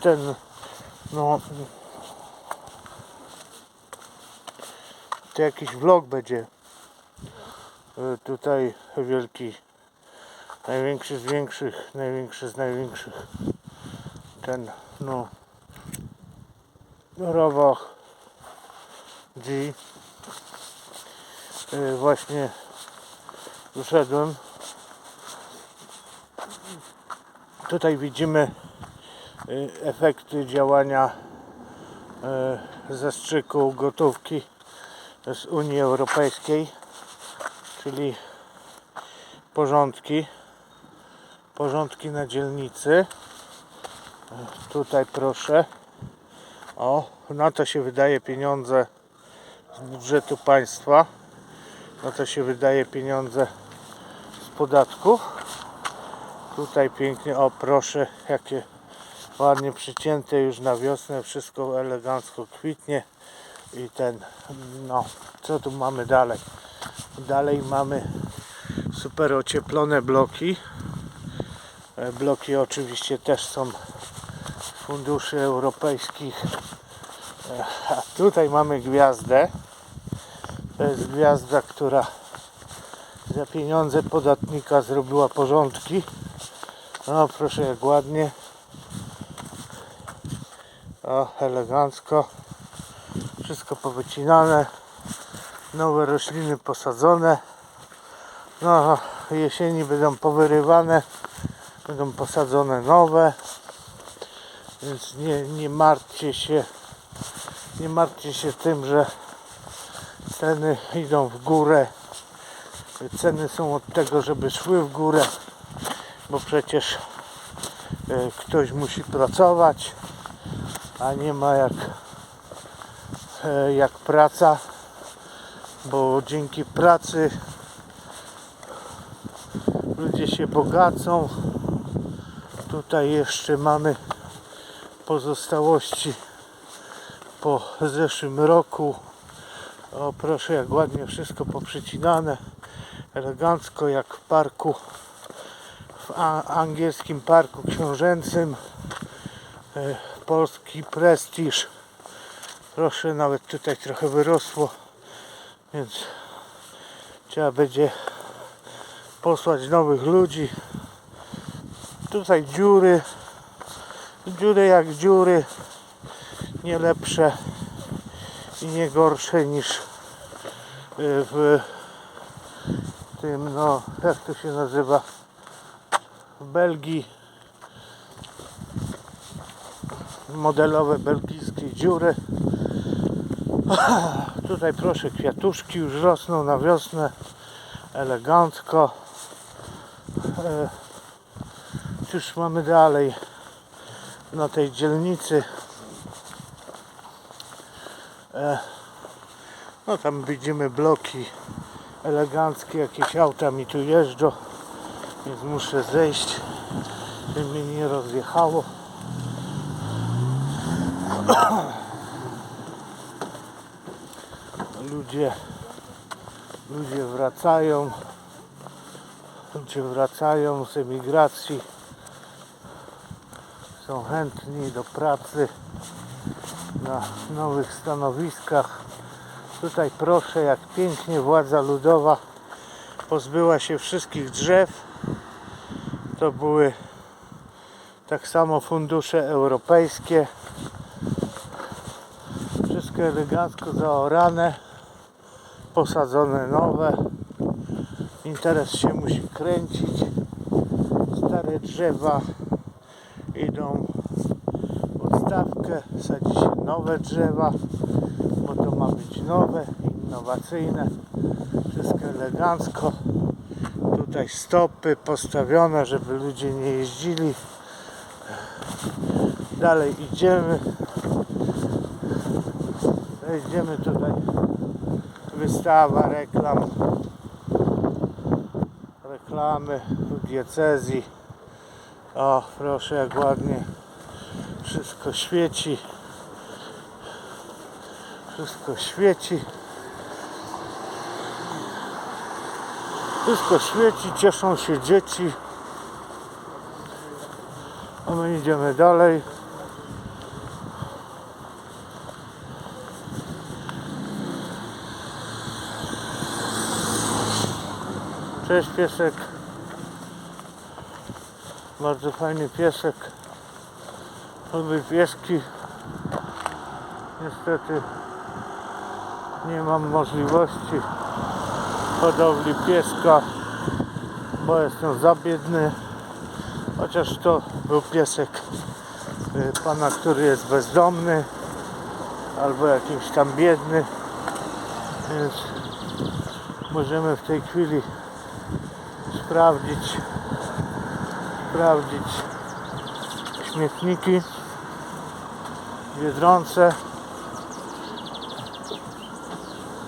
ten no to jakiś vlog będzie E, tutaj wielki największy z większych największy z największych. Ten no Rowach G. E, właśnie wyszedłem. Tutaj widzimy efekty działania y, zastrzyku gotówki z Unii Europejskiej czyli porządki porządki na dzielnicy. Y, tutaj proszę. O, na to się wydaje pieniądze z budżetu państwa. Na to się wydaje pieniądze z podatków Tutaj pięknie, o proszę, jakie ładnie przycięte już na wiosnę, wszystko elegancko kwitnie i ten, no, co tu mamy dalej? Dalej mamy super ocieplone bloki. E, Bloki oczywiście też są funduszy europejskich. E, A tutaj mamy gwiazdę. To jest gwiazda, która za pieniądze podatnika zrobiła porządki. No proszę jak ładnie. O, elegancko. Wszystko powycinane. Nowe rośliny posadzone. No, jesieni będą powyrywane. Będą posadzone nowe. Więc nie, nie martwcie się. Nie martwcie się tym, że ceny idą w górę. Ceny są od tego, żeby szły w górę bo przecież e, ktoś musi pracować, a nie ma jak, e, jak praca, bo dzięki pracy ludzie się bogacą. Tutaj jeszcze mamy pozostałości po zeszłym roku. O proszę jak ładnie wszystko poprzycinane, elegancko jak w parku w angielskim parku książęcym e, polski prestiż. Proszę nawet tutaj trochę wyrosło więc trzeba będzie posłać nowych ludzi. Tutaj dziury dziury jak dziury nie lepsze i nie gorsze niż e, w tym no jak to się nazywa w Belgii modelowe belgijskie dziury. Tutaj proszę kwiatuszki już rosną na wiosnę. Elegancko. E, cóż mamy dalej na tej dzielnicy? E, no tam widzimy bloki eleganckie jakieś auta mi tu jeżdżą więc muszę zejść żeby mnie nie rozjechało ludzie ludzie wracają ludzie wracają z emigracji. Są chętni do pracy na nowych stanowiskach. Tutaj proszę jak pięknie władza ludowa pozbyła się wszystkich drzew to były tak samo fundusze europejskie elegancko zaorane posadzone nowe interes się musi kręcić stare drzewa idą w odstawkę sadzi się nowe drzewa bo to ma być nowe innowacyjne wszystko elegancko tutaj stopy postawione, żeby ludzie nie jeździli. Dalej idziemy. Idziemy tutaj. Wystawa reklam. Reklamy w diecezji. O, proszę jak ładnie wszystko świeci. Wszystko świeci. Wszystko świeci, cieszą się dzieci. A my idziemy dalej. Cześć piesek. Bardzo fajny piesek. Lubię pieski. Niestety nie mam możliwości hodowli pieska, bo jestem za biedny. Chociaż to był piesek y, pana, który jest bezdomny albo jakiś tam biedny. Więc możemy w tej chwili sprawdzić. Sprawdzić. Śmietniki. Biedronce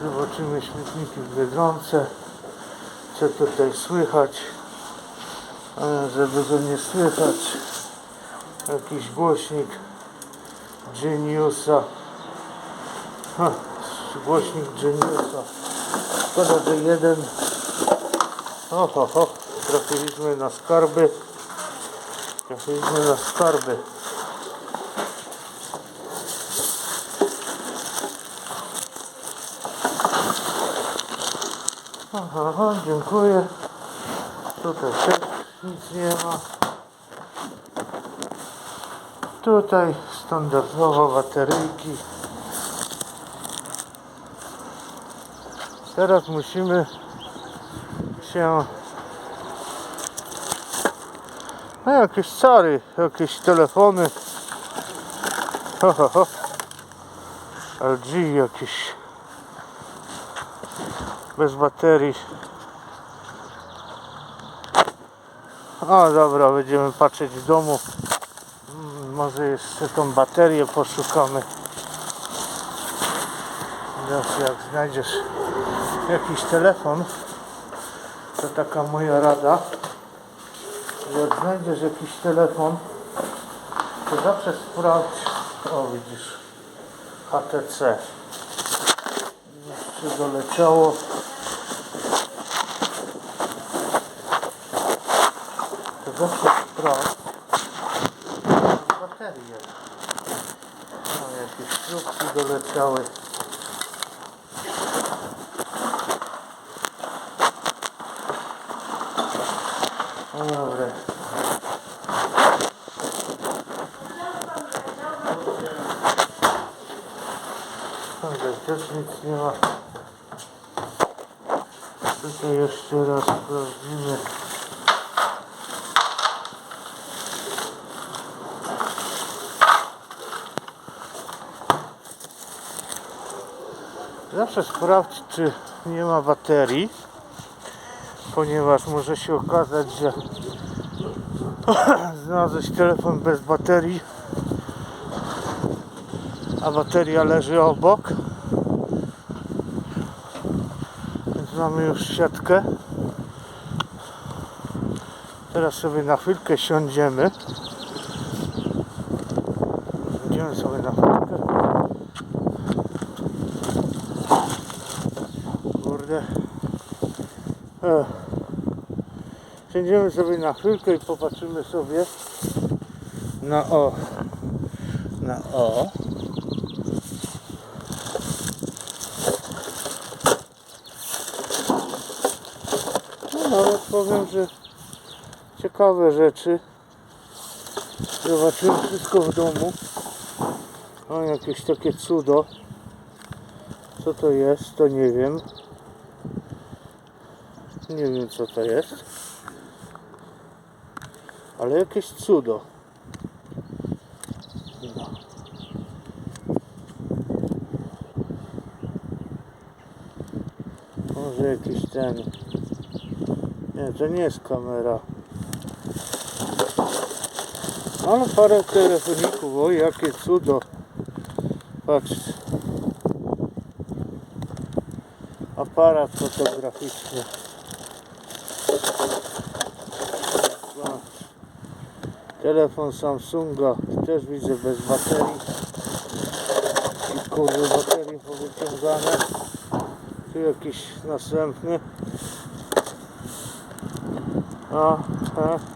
zobaczymy śmietniki w Biedronce co tutaj słychać? Żeby go nie słychać. Jakiś głośnik Geniusa. Ha, głośnik Geniusa. Szkoda, że jeden ho, ho, ho. trafiliśmy na skarby trafiliśmy na skarby Aha, aha, dziękuję. Tutaj też nic nie ma. Tutaj standardowo bateryjki. Teraz musimy no jakieś cary, jakieś telefony. Ho, ho, ho. LG jakieś bez baterii. O dobra, będziemy patrzeć w domu. Mm, Może jeszcze tą baterię poszukamy. Jak znajdziesz jakiś telefon, to taka moja rada. Jak znajdziesz jakiś telefon, to zawsze sprawdź. O widzisz, HTC. Jeszcze doleciało. To zawsze sprawdź. Baterie. No jakieś śrubki doleciały. No dobra. Tutaj też nic nie ma. Tutaj jeszcze raz sprawdzimy. Zawsze sprawdź, czy nie ma baterii, ponieważ może się okazać, że znalazłeś telefon bez baterii, a bateria leży obok. Więc mamy już siatkę. Teraz sobie na chwilkę siądziemy. Idziemy sobie na chwilkę. Kurde. E. Siędziemy sobie na chwilkę i popatrzymy sobie na o. Na o. Nawet powiem, że ciekawe rzeczy. Zobaczyłem wszystko w domu. O, jakieś takie cudo. Co to jest, to nie wiem. Nie wiem co to jest. Ale jakieś cudo. No. Może jakiś ten. Nie, to nie jest kamera. Ale parę telefoników, o jakie cudo. Patrz. Aparat fotograficzny. Telefon Samsunga też widzę bez baterii. I kurde baterie powyciągane. Tu jakiś następny. A, a.